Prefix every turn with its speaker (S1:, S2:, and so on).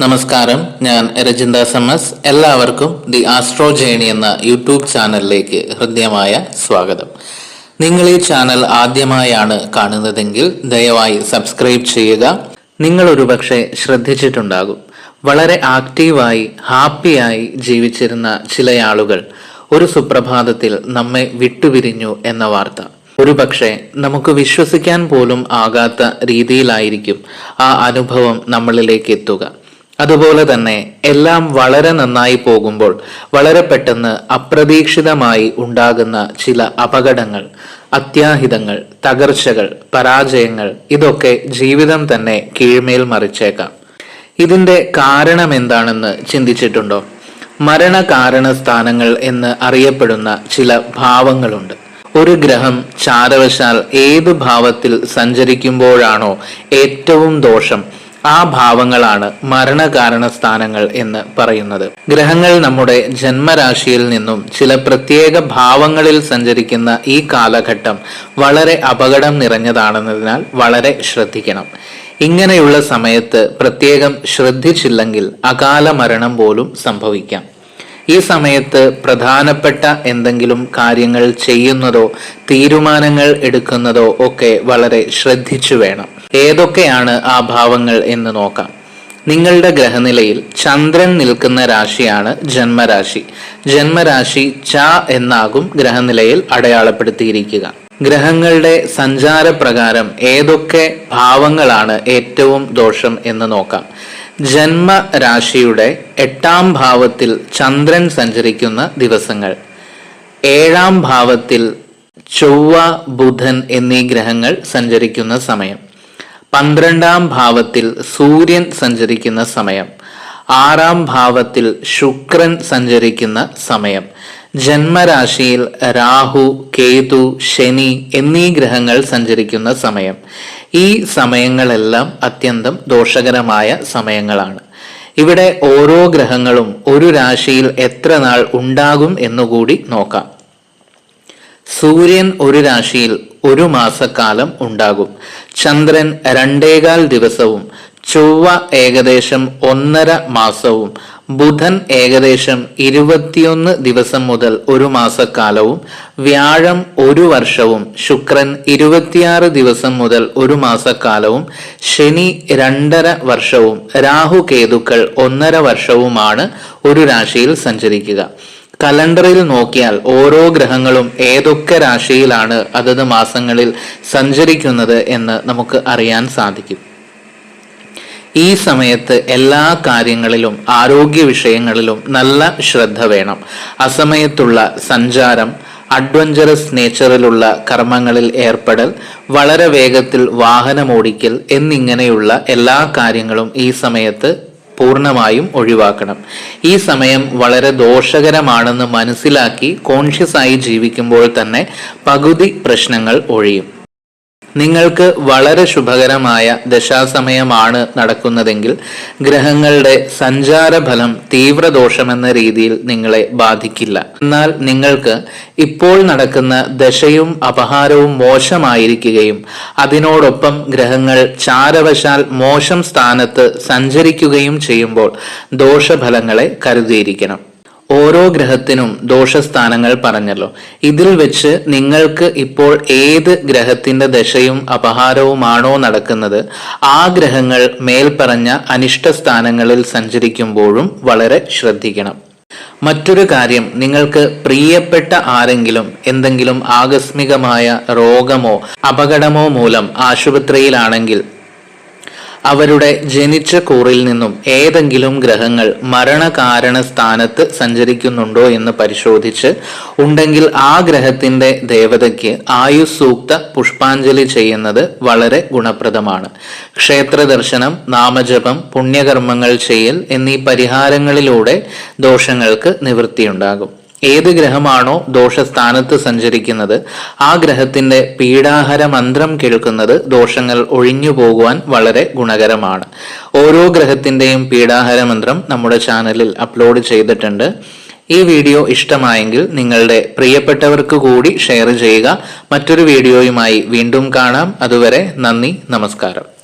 S1: നമസ്കാരം. ഞാൻ രജിന്ദാസ് എസ് എല്ലാവർക്കും ദി ആസ്ട്രോ ജേണി എന്ന യൂട്യൂബ് ചാനലിലേക്ക് ഹൃദ്യമായ സ്വാഗതം. നിങ്ങൾ ഈ ചാനൽ ആദ്യമായാണ് കാണുന്നതെങ്കിൽ ദയവായി സബ്സ്ക്രൈബ് ചെയ്യുക. നിങ്ങൾ ഒരുപക്ഷെ ശ്രദ്ധിച്ചിട്ടുണ്ടാകും. വളരെ ആക്റ്റീവായി ഹാപ്പിയായി ജീവിച്ചിരുന്ന ചില ആളുകൾ ഒരു സുപ്രഭാതത്തിൽ നമ്മെ വിട്ടുപിരിഞ്ഞു എന്ന വാർത്ത. ഒരുപക്ഷെ നമുക്ക് വിശ്വസിക്കാൻ പോലും ആകാത്ത രീതിയിലായിരിക്കും ആ അനുഭവം നമ്മളിലേക്ക് എത്തുക. അതുപോലെ തന്നെ എല്ലാം വളരെ നന്നായി പോകുമ്പോൾ വളരെ പെട്ടെന്ന് അപ്രതീക്ഷിതമായി ഉണ്ടാകുന്ന ചില അപകടങ്ങൾ അത്യാഹിതങ്ങൾ തകർച്ചകൾ പരാജയങ്ങൾ ഇതൊക്കെ ജീവിതം തന്നെ കീഴ്മേൽ മറിച്ചേക്കാം. ഇതിന്റെ കാരണം എന്താണെന്ന് ചിന്തിച്ചിട്ടുണ്ടോ? മരണകാരണ സ്ഥാനങ്ങൾ എന്ന് അറിയപ്പെടുന്ന ചില ഭാവങ്ങളുണ്ട്. ഒരു ഗ്രഹം ചാരവശാൽ ഏത് ഭാവത്തിൽ സഞ്ചരിക്കുമ്പോഴാണോ ഏറ്റവും ദോഷം ആ ഭാവങ്ങളാണ് മരണകാരണ സ്ഥാനങ്ങൾ എന്ന് പറയുന്നത്. ഗ്രഹങ്ങൾ നമ്മുടെ ജന്മരാശിയിൽ നിന്നും ചില പ്രത്യേക ഭാവങ്ങളിൽ സഞ്ചരിക്കുന്ന ഈ കാലഘട്ടം വളരെ അപകടം നിറഞ്ഞതാണെന്നതിനാൽ വളരെ ശ്രദ്ധിക്കണം. ഇങ്ങനെയുള്ള സമയത്ത് പ്രത്യേകം ശ്രദ്ധിച്ചില്ലെങ്കിൽ അകാല മരണം പോലും സംഭവിക്കാം. ഈ സമയത്ത് പ്രധാനപ്പെട്ട എന്തെങ്കിലും കാര്യങ്ങൾ ചെയ്യുന്നതോ തീരുമാനങ്ങൾ എടുക്കുന്നതോ ഒക്കെ വളരെ ശ്രദ്ധിച്ചു വേണം. ഏതൊക്കെയാണ് ആ ഭാവങ്ങൾ എന്ന് നോക്കാം. നിങ്ങളുടെ ഗ്രഹനിലയിൽ ചന്ദ്രൻ നിൽക്കുന്ന രാശിയാണ് ജന്മരാശി. ജന്മരാശി ച എന്നാകും ഗ്രഹനിലയിൽ അടയാളപ്പെടുത്തിയിരിക്കുക. ഗ്രഹങ്ങളുടെ സഞ്ചാരപ്രകാരം ഏതൊക്കെ ഭാവങ്ങളാണ് ഏറ്റവും ദോഷം എന്ന് നോക്കാം. ജന്മരാശിയുടെ എട്ടാം ഭാവത്തിൽ ചന്ദ്രൻ സഞ്ചരിക്കുന്ന ദിവസങ്ങൾ. ഏഴാം ഭാവത്തിൽ ചൊവ്വ ബുധൻ എന്നീ ഗ്രഹങ്ങൾ സഞ്ചരിക്കുന്ന സമയം. പന്ത്രണ്ടാം ഭാവത്തിൽ സൂര്യൻ സഞ്ചരിക്കുന്ന സമയം ആറാം ഭാവത്തിൽ ശുക്രൻ സഞ്ചരിക്കുന്ന സമയം ജന്മരാശിയിൽ രാഹു കേതു ശനി എന്നീ ഗ്രഹങ്ങൾ സഞ്ചരിക്കുന്ന സമയം. ഈ സമയങ്ങളെല്ലാം അത്യന്തം ദോഷകരമായ സമയങ്ങളാണ്. ഇവിടെ ഓരോ ഗ്രഹങ്ങളും ഒരു രാശിയിൽ എത്ര നാൾ ഉണ്ടാകും എന്നുകൂടി നോക്കാം. സൂര്യൻ ഒരു രാശിയിൽ ഒരു മാസക്കാലം ഉണ്ടാകും. ചന്ദ്രൻ രണ്ടേകാൽ ദിവസവും ചൊവ്വ ഏകദേശം ഒന്നര മാസവും ബുധൻ ഏകദേശം ഇരുപത്തിയൊന്ന് ദിവസം മുതൽ ഒരു മാസക്കാലവും വ്യാഴം ഒരു വർഷവും ശുക്രൻ ഇരുപത്തിയാറ് ദിവസം മുതൽ ഒരു മാസക്കാലവും ശനി രണ്ടര വർഷവും രാഹു കേതുക്കൾ ഒന്നര വർഷവുമാണ് ഒരു രാശിയിൽ സഞ്ചരിക്കുക. കലണ്ടറിൽ നോക്കിയാൽ ഓരോ ഗ്രഹങ്ങളും ഏതൊക്കെ രാശിയിലാണ് അതത് മാസങ്ങളിൽ സഞ്ചരിക്കുന്നത് എന്ന് നമുക്ക് അറിയാൻ സാധിക്കും. ഈ സമയത്ത് എല്ലാ കാര്യങ്ങളിലും ആരോഗ്യ വിഷയങ്ങളിലും നല്ല ശ്രദ്ധ വേണം. അസമയത്തുള്ള സഞ്ചാരം അഡ്വഞ്ചറസ് നേച്ചറിലുള്ള കർമ്മങ്ങളിൽ ഏർപ്പെടൽ വളരെ വേഗത്തിൽ വാഹനമോടിക്കൽ എന്നിങ്ങനെയുള്ള എല്ലാ കാര്യങ്ങളും ഈ സമയത്ത് പൂർണമായും ഒഴിവാക്കണം. ഈ സമയം വളരെ ദോഷകരമാണെന്ന് മനസ്സിലാക്കി കോൺഷ്യസ് ആയി ജീവിക്കുമ്പോൾ തന്നെ പകുതി പ്രശ്നങ്ങൾ ഒഴിയും. നിങ്ങൾക്ക് വളരെ ശുഭകരമായ ദശാസമയമാണ് നടക്കുന്നതെങ്കിൽ ഗ്രഹങ്ങളുടെ സഞ്ചാരഫലം തീവ്രദോഷമെന്ന രീതിയിൽ നിങ്ങളെ ബാധിക്കില്ല. എന്നാൽ നിങ്ങൾക്ക് ഇപ്പോൾ നടക്കുന്ന ദശയും അപഹാരവും മോശമായിരിക്കുകയും അതിനോടൊപ്പം ഗ്രഹങ്ങൾ ചാരവശാൽ മോശം സ്ഥാനത്ത് സഞ്ചരിക്കുകയും ചെയ്യുമ്പോൾ ദോഷഫലങ്ങളെ കരുതിയിരിക്കണം. ഓരോ ഗ്രഹത്തിനും ദോഷസ്ഥാനങ്ങൾ പറഞ്ഞല്ലോ. ഇതിൽ വെച്ച് നിങ്ങൾക്ക് ഇപ്പോൾ ഏത് ഗ്രഹത്തിന്റെ ദശയും അപഹാരവുമാണോ നടക്കുന്നത് ആ ഗ്രഹങ്ങൾ മേൽപ്പറഞ്ഞ അനിഷ്ട സ്ഥാനങ്ങളിൽ സഞ്ചരിക്കുമ്പോഴും വളരെ ശ്രദ്ധിക്കണം. മറ്റൊരു കാര്യം നിങ്ങൾക്ക് പ്രിയപ്പെട്ട ആരെങ്കിലും എന്തെങ്കിലും ആകസ്മികമായ രോഗമോ അപകടമോ മൂലം ആശുപത്രിയിലാണെങ്കിൽ അവരുടെ ജനിച്ച കൂറിൽ നിന്നും ഏതെങ്കിലും ഗ്രഹങ്ങൾ മരണകാരണ സ്ഥാനത്ത് സഞ്ചരിക്കുന്നുണ്ടോ എന്ന് പരിശോധിച്ച് ഉണ്ടെങ്കിൽ ആ ഗ്രഹത്തിന്റെ ദേവതയ്ക്ക് ആയുസൂക്ത പുഷ്പാഞ്ജലി ചെയ്യുന്നത് വളരെ ഗുണപ്രദമാണ്. ക്ഷേത്ര ദർശനം നാമജപം പുണ്യകർമ്മങ്ങൾ ചെയ്യൽ എന്നീ പരിഹാരങ്ങളിലൂടെ ദോഷങ്ങൾക്ക് നിവൃത്തിയുണ്ടാകും. ഏത് ഗ്രഹമാണോ ദോഷസ്ഥാനത്ത് സഞ്ചരിക്കുന്നത് ആ ഗ്രഹത്തിന്റെ പീഡാഹര മന്ത്രം കേൾക്കുന്നത് ദോഷങ്ങൾ ഒഴിഞ്ഞു പോകുവാൻ വളരെ ഗുണകരമാണ്. ഓരോ ഗ്രഹത്തിന്റെയും പീഡാഹര മന്ത്രം നമ്മുടെ ചാനലിൽ അപ്ലോഡ് ചെയ്തിട്ടുണ്ട്. ഈ വീഡിയോ ഇഷ്ടമായെങ്കിൽ നിങ്ങളുടെ പ്രിയപ്പെട്ടവർക്ക് കൂടി ഷെയർ ചെയ്യുക. മറ്റൊരു വീഡിയോയുമായി വീണ്ടും കാണാം. അതുവരെ നന്ദി നമസ്കാരം.